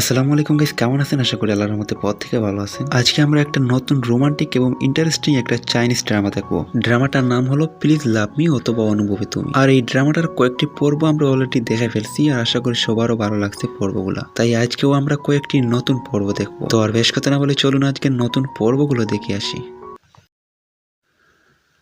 আসসালামু আলাইকুম গাইস কেমন আছেন? আশা করি আল্লাহর রহমতে পথ থেকে ভালো আছেন। আজকে আমরা একটা নতুন রোমান্টিক এবং ইন্টারেস্টিং একটা চাইনিজ ড্রামা দেখব। ড্রামাটার নাম হলো প্লিজ লাভ মি অথবা অনুভবে তুমি। আর এই ড্রামাটার কয়েকটি পর্ব আমরা অলরেডি দেখে ফেলছি আর আশা করি সবারও ভালো লাগছে পর্বগুলো। তাই আজকেও আমরা কয়েকটি নতুন পর্ব দেখব। তো আর বেশ কথা না বলে চলুন আজকে নতুন পর্বগুলো দেখে আসি।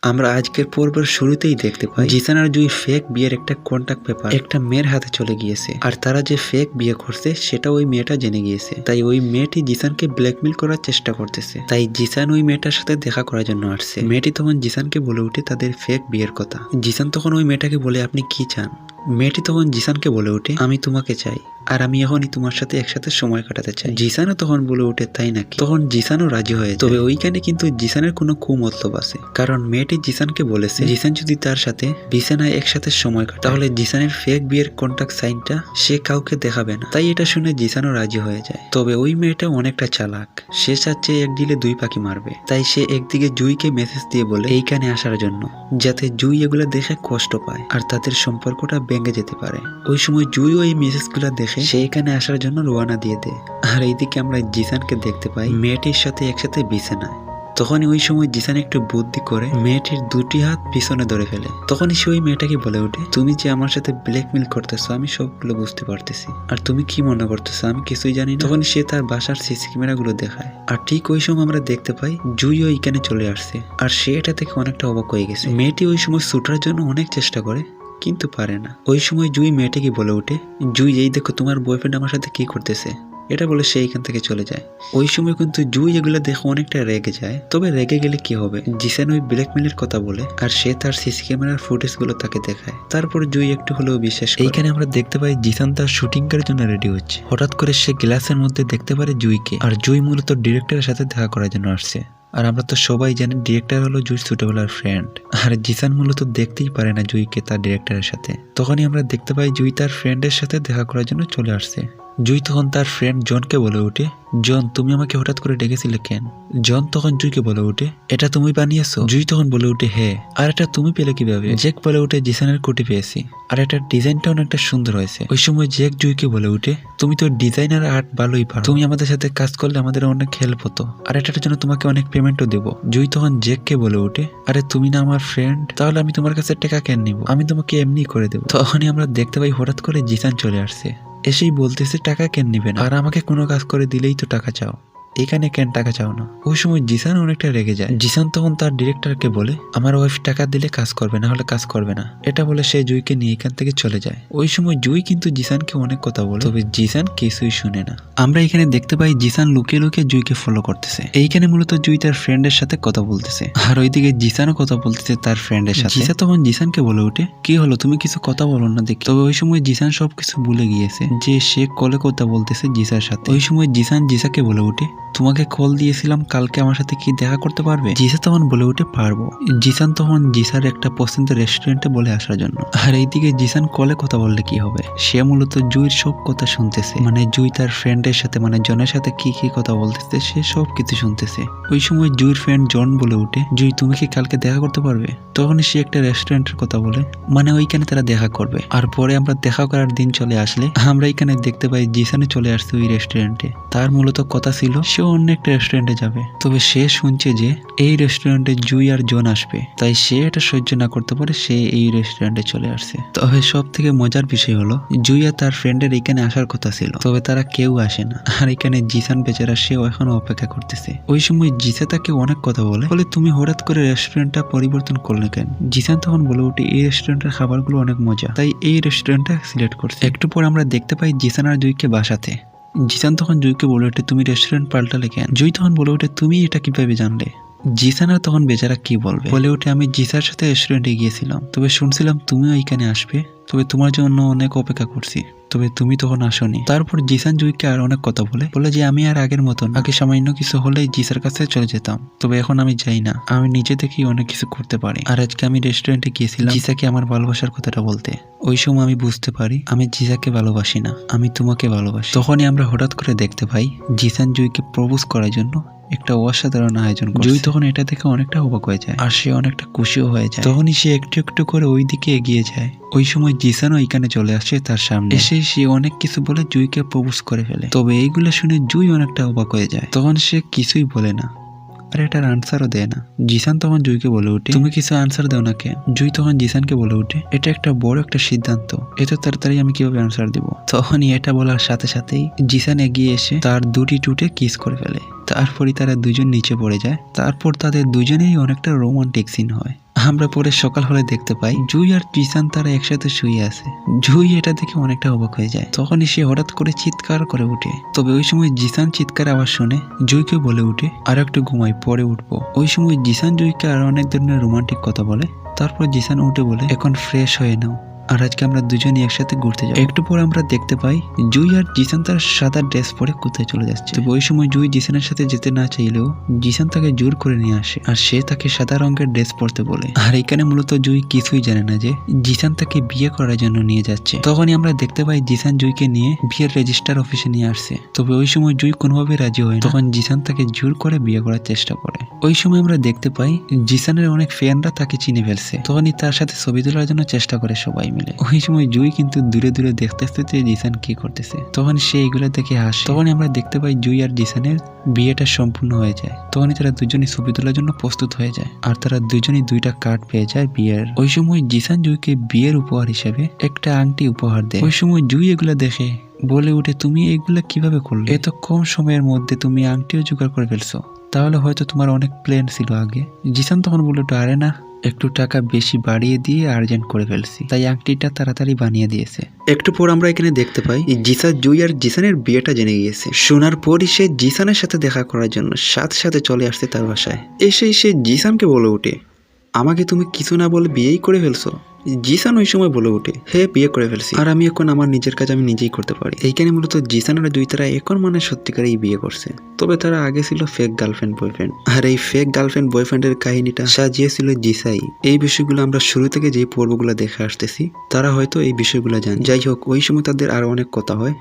আমরা আজকের পর্বের শুরুতেই দেখতে পাই জিসান আর জুই ফেক বিয়ের একটা কন্ট্যাক্ট পেপার একটা মেয়ের হাতে চলে গিয়েছে। আর তারা যে ফেক বিয়ে করছে, সেটা ওই মেয়েটা জেনে গিয়েছে। তাই ওই মেয়েটি জিসানকে ব্ল্যাকমেল করার চেষ্টা করতেছে। তাই জিসান ওই মেয়েটার সাথে দেখা করার জন্য আসছে। মেয়েটি তখন জিসানকে বলে উঠে তাদের ফেক বিয়ের কথা। জিসান তখন ওই মেয়েটাকে বলে, আপনি কি চান? মেয়েটি তখন জিসানকে বলে ওঠে আমি তোমাকে চাই। আর আমি এখনই তোমার সাথে একসাথে সময় কাটাতে চাই। জিসানও তখন বলে ওঠে, তাই নাকি? তখন জিসানও রাজি হয়ে। তবে ওইখানে কিন্তু জিসানের কোনো কুমতলব আছে। কারণ মেয়েটি জিসানকে বলেছে, জিসান যদি তার সাথে বিছানায় একসাথে সময় কাটে তাহলে জিসানের ফেক বিয়ের কন্ট্যাক্ট সাইনটা সে কাউকে দেখাবে না। তাই এটা শুনে জিসানও রাজি হয়ে যায়। তবে ওই মেয়েটা অনেকটা চালাক। সে চাচ্ছে এক দিলে দুই পাখি মারবে। তাই সে একদিকে জুইকে মেসেজ দিয়ে বলে, এইখানে আসার জন্য। যাতে জুই এগুলা দেখে কষ্ট পায়, আর তাদের সম্পর্কটা ভেঙে যেতে পারে। ওই সময় জুই ওই মেসেজগুলো দেখে সে এখানে আসার জন্য রোয়ানা দিয়ে দেয় আর এইদিকে আমরা জিসানকে দেখতে পাই। মেয়েটির সাথে একসাথে বিছানায়। তখনই ওই সময় জিসান একটু বুদ্ধি করে মেয়েটির দুটি হাত পিছনে ধরে ফেলে। তখনই সে ওই মেয়েটাকে বলে ওঠে, তুমি যে আমার সাথে ব্ল্যাকমেল করতেছো, আমি সবগুলো বুঝতে পারতেছি। আর তুমি কি মনে করতেছো, আমি কিছুই জানি না। তখন সে তার বাসার সিসি ক্যামেরা গুলো দেখায়। আর ঠিক ওই সময় আমরা দেখতে পাই জুইও এখানে চলে আসছে। আর সে এটা থেকে অনেকটা অবাক হয়ে গেছে। মেয়েটি ওই সময় ছুটার জন্য অনেক চেষ্টা করে কিন্তু পারে না। ওই সময় জুই মেয়েটাকে বলে ওঠে, জুই, এই দেখো তোমার বয়ফ্রেন্ড আমার সাথে কি করতেছে? এটা বলে সে এখান থেকে চলে যায়। ওই সময় কিন্তু জুই এগুলো দেখে অনেকটা রেগে যায়। তবে রেগে গেলে কি হবে? জিসান ওই ব্ল্যাকমেলের কথা বলে, আর সে তার সিসি ক্যামেরার ফুটেজগুলো তাকে দেখায়। তারপর জুই একটু হলেও বিশ্বাস এইখানে আমরা দেখতে পাই জিসান তার শুটিং এর জন্য রেডি হচ্ছে। হঠাৎ করে সে গ্লাসের মধ্যে দেখতে পারে জুইকে, আর জুই মূলত ডিরেক্টরের সাথে দেখা করার জন্য আসছে। আর আমরা তো সবাই জানি ডিরেক্টর হলো জুই ছোটবেলার ফ্রেন্ড আর জিসান মূলত দেখতেই পারে না জুইকে তার ডিরেক্টরের সাথে। তখনই আমরা দেখতে পাই জুই তার ফ্রেন্ডের সাথে দেখা করার জন্য চলে আসছে। জুই তখন তার ফ্রেন্ড জনকে বলে ওঠে, জন, তুমি আমাকে হঠাৎ করে ডেকেছিলে কেন? জন তখন জুইকে বলে ওঠে, এটা তুমি বানিয়েছো? জুই তখন বলে ওঠে হ্যাঁ আর এটা তুমি পেলে কীভাবে? জেক বলে ওঠে, জিসানের কোটি পেয়েছি, আর এটার ডিজাইনটা অনেকটা সুন্দর হয়েছে। ওই সময় জেক জুইকে বলে ওঠে, তুমি তো ডিজাইনার আর্ট ভালোই পারো। তুমি আমাদের সাথে কাজ করলে আমাদের অনেক হেল্প হতো, আর এটার জন্য তোমাকে অনেক পেমেন্টও দেবো। জুই তখন জেককে বলে ওঠে, আরে তুমি না আমার ফ্রেন্ড তাহলে আমি তোমার কাছে টাকা কেন নিব? আমি তোমাকে এমনি করে দেবো। তখনই আমরা দেখতে পাই হঠাৎ করে জিসান চলে আসছে। এসেই বলতেছে টাকা কেন নিবেন আর আমাকে কোনো কাজ করে দিলেই তো টাকা চাও। এখানে কেন টাকা চাও না? ওই সময় জিসান অনেকটা রেগে যায়। জিসান তখন তার ডিরেক্টরকে বলে, আমার ওয়াইফ টাকা দিলে কাজ করবে, না হলে কাজ করবে না। এটা বলে সে জুইকে নিয়ে এখান থেকে চলে যায়। ওই সময় জুই কিন্তু জিসানকে অনেক কথা বলে, তবে জিসান কিছুই শুনে না। আমরা এখানে দেখতে পাই জিসান লুকিয়ে লুকিয়ে জুইকে ফলো করতেছে। এইখানে মূলত জুই তার ফ্রেন্ডের সাথে কথা বলতেছে। আর ওইদিকে জিসানও কথা বলতেছে তার ফ্রেন্ডের সাথে। জিসা তখন জিসানকে বলে উঠে কি হলো? তুমি কিছু কথা বলো না দেখি। তবে ওই সময় জিসান সবকিছু ভুলে গিয়েছে যে সে কলে কথা বলতেছে জিসার সাথে। ওই সময় জিসান জিসাকে বলে ওঠে তোমাকে কল দিয়েছিলাম, কালকে আমার সাথে কি দেখা করতে পারবে? জিসা তখন বলে উঠে, পারব। জিসান তখন জিসার একটা পছন্দের রেস্টুরেন্টে বলে আসার জন্য। আর এইদিকে জিসান কলে কথা বললে কি হবে? সে মূলত জুইর সব কথা শুনতেছে। মানে জুই তার ফ্রেন্ডের সাথে মানে জনের সাথে কি কি কথা বলতেছে, সে সব কিছু শুনতেছে। ওই সময় জুইর ফ্রেন্ড জন বলে উঠে, জুই, তুমি কি কালকে দেখা করতে পারবে? তখন সে একটা রেস্টুরেন্টের কথা বলে মানে ওইখানে তারা দেখা করবে। আর পরে আমরা দেখা করার দিন চলে আসলে, আমরা এখানে দেখতে পাই জিসানে চলে আসছে ওই রেস্টুরেন্টে তার মূলত কথা ছিল, সে অন্য একটা রেস্টুরেন্টে যাবে। তবে সে শুনছে যে এই রেস্টুরেন্টে জুই আর জন আসবে। তাই সে এটা সহ্য না করতে পারে, সে এই রেস্টুরেন্টে চলে আসছে। তবে সব থেকে মজার বিষয় হলো, জুই আর তার ফ্রেন্ডের এখানে আসার কথা ছিল। তবে তারা কেউ আসে না। আর এখানে জিসান বেচারা সেও এখনও অপেক্ষা করতেছে। ওই সময় জিসা তাকে অনেক কথা বলে। বলে তুমি হঠাৎ করে রেস্টুরেন্টটা পরিবর্তন করলে কেন? জিসান তখন বলে উঠে এই রেস্টুরেন্টের খাবারগুলো অনেক মজা। তাই এই রেস্টুরেন্টটা সিলেক্ট করছে। একটু পর আমরা দেখতে পাই জিসান আর জুইকে বাসাতে। জিসান তখন জুইকে বলে ওঠে, তুমি রেস্টুরেন্ট পাল্টালে কেন? জুই তখন বলে ওঠে, তুমি এটা কীভাবে জানলে? জিসানা তখন বেচারা কি বলবে? বলে ওঠে, আমি জিসার সাথে রেস্টুরেন্টে গিয়েছিলাম। তবে শুনছিলাম তুমি ওইখানে আসবে। তবে তোমার জন্য অনেক অপেক্ষা করছি। তবে তুমি তখন আসনি। তারপর জিসান জুইকে আর অনেক কথা বলে। বলে যে, আমি আর আগের মতন। আগে সামান্য কিছু হলেই জিসার কাছে চলে যেতাম। তবে এখন আমি যাই না। আমি নিজে থেকেই অনেক কিছু করতে পারি। আর আজকে আমি রেস্টুরেন্টে গিয়েছিলাম জিসাকে আমার ভালোবাসার কথাটা বলতে। ওই সময় আমি বুঝতে পারি, আমি জিসাকে ভালোবাসি না। আমি তোমাকে ভালোবাসি। তখনই আমরা হঠাৎ করে দেখতে পাই জিসান জুইকে প্রপোজ করার জন্য একটা অসাধারণ আয়োজন করে জুই তখন এটা দেখে অনেকটা অবাক হয়ে যায়। আর সে অনেকটা খুশিও হয়ে যায়। তখনই সে একটু একটু করে ওই দিকে এগিয়ে যায়। ওই সময় জিসানও এখানে চলে আসে তার সামনে। এসে সে অনেক কিছু বলে জুইকে প্রপোজ করে ফেলে। তবে এইগুলো শুনে জুই অনেকটা অবাক হয়ে যায়। তখন সে কিছুই বলে না। আর এটার আনসারও দেয় না। জিসান তখন জুইকে বলে উঠে তুমি কিছু আনসার দাও না কে জুই তখন জিসানকে বলে উঠে এটা একটা বড় একটা সিদ্ধান্ত, এত তাড়াতাড়ি আমি কীভাবে আনসার দিব? তখনই এটা বলার সাথে সাথেই জিসান এগিয়ে এসে তার দুটি টুটে কিস করে ফেলে। তারপরই তারা দুজন নিচে পড়ে যায়। তারপর তাদের দুজনেই অনেকটা রোমান্টিক সিন হয়। আমরা পরে সকাল হলে দেখতে পাই, জুই আর জিসান তারা একসাথে শুয়ে আছে। জুই এটা দেখে অনেকটা অবাক হয়ে যায়। তখনই সে হঠাৎ করে চিৎকার করে উঠে। তবে ওই সময় জিসান চিৎকার আবার শুনে জুইকে বলে উঠে, আর একটু ঘুমাই, পরে উঠবো। ওই সময় জিসান জুইকে আর অনেক ধরনের রোমান্টিক কথা বলে। তারপর জিসান উঠে বলে, এখন ফ্রেশ হয়ে নাও। আর আজকে আমরা দুজনই একসাথে ঘুরতে যাব। একটু পর আমরা দেখতে পাই জুই আর জিসান তার সাদা ড্রেস পরে কোথায় চলে যাচ্ছে। তবে ওই সময় জুই জিসানের সাথে যেতে না চাইলেও জিসান তাকে জোর করে নিয়ে আসে আর সে তাকে সাদা রঙের ড্রেস পরতে বলে। আর এখানে মূলত জুই কিছুই জানে না যে জিসান তাকে বিয়ে করার জন্য নিয়ে যাচ্ছে। তখনই আমরা দেখতে পাই জিসান জুইকে নিয়ে বিয়ের রেজিস্টার অফিসে নিয়ে আসছে। তবে ওই সময় জুই কোনোভাবে রাজি হয় তখন জিসান তাকে জোর করে বিয়ে করার চেষ্টা করে। ওই সময় আমরা দেখতে পাই জিসানের অনেক ফ্যানরা তাকে চিনে ফেলছে। তখনই তার সাথে ছবি তোলার জন্য চেষ্টা করে সবাই ওই সময় জুই কিন্তু দূরে দূরে দেখতে যে জিসান কি করতেছে। তখন সে এগুলো দেখে হাসে। তখন আমরা দেখতে পাই জুই আর জিসানের বিয়েটা সম্পূর্ণ হয়ে যায়। তখনই তারা দুজনই ছবি তোলার জন্য প্রস্তুত হয়ে যায়। আর তারা দুজনই দুইটা কার্ড পেয়ে যায় বিয়ের। ওই সময় জিসান জুইকে বিয়ের উপহার হিসেবে একটা আংটি উপহার দেয়। ওই সময় জুই এগুলো দেখে, বলে উঠে তুমি এগুলা কীভাবে করলে? এত কম সময়ের মধ্যে তুমি আংটিও জোগাড় করে ফেলছো। তাহলে হয়তো তোমার অনেক প্ল্যান ছিল আগে। জিসান তখন বলে আরে না একটু টাকা বেশি বাড়িয়ে দিয়ে আর্জেন্ট করে ফেলছি। তাই আংটিটা তাড়াতাড়ি বানিয়ে দিয়েছে। একটু পর আমরা এখানে দেখতে পাই জিসা জুই আর জিসানের বিয়েটা জেনে গিয়েছে। শোনার পরই সে জিসানের সাথে দেখা করার জন্য সাথে সাথে চলে আসছে তার বাসায়। এসেই সে জিসানকে বলে ওঠে, আমাকে তুমি কিছু না বলে বিয়েই করে ফেলছো? জিসান ওই সময় বলে উঠে হে, বিয়ে করে ফেলছি। আর আমি এখন আমার নিজের কাজ আমি নিজেই করতে পারি। এইখানে মূলত জিসান আর দুই তারা এখন মানে সত্যিকারেই বিয়ে করছে। তবে তারা আগে ছিল ফেক গার্লফ্রেন্ড বয়ফ্রেন্ড আর এই ফেক গার্লফ্রেন্ড বয়ফ্রেন্ডের কাহিনীটা সাজিয়েছিল জিসাই। এই বিষয়গুলো আমরা শুরু থেকে যে পর্বগুলো দেখে আসতেছি, তারা হয়তো এই বিষয়গুলো জানে। যাই হোক, ওই সময় তাদের আরও অনেক কথা হয়।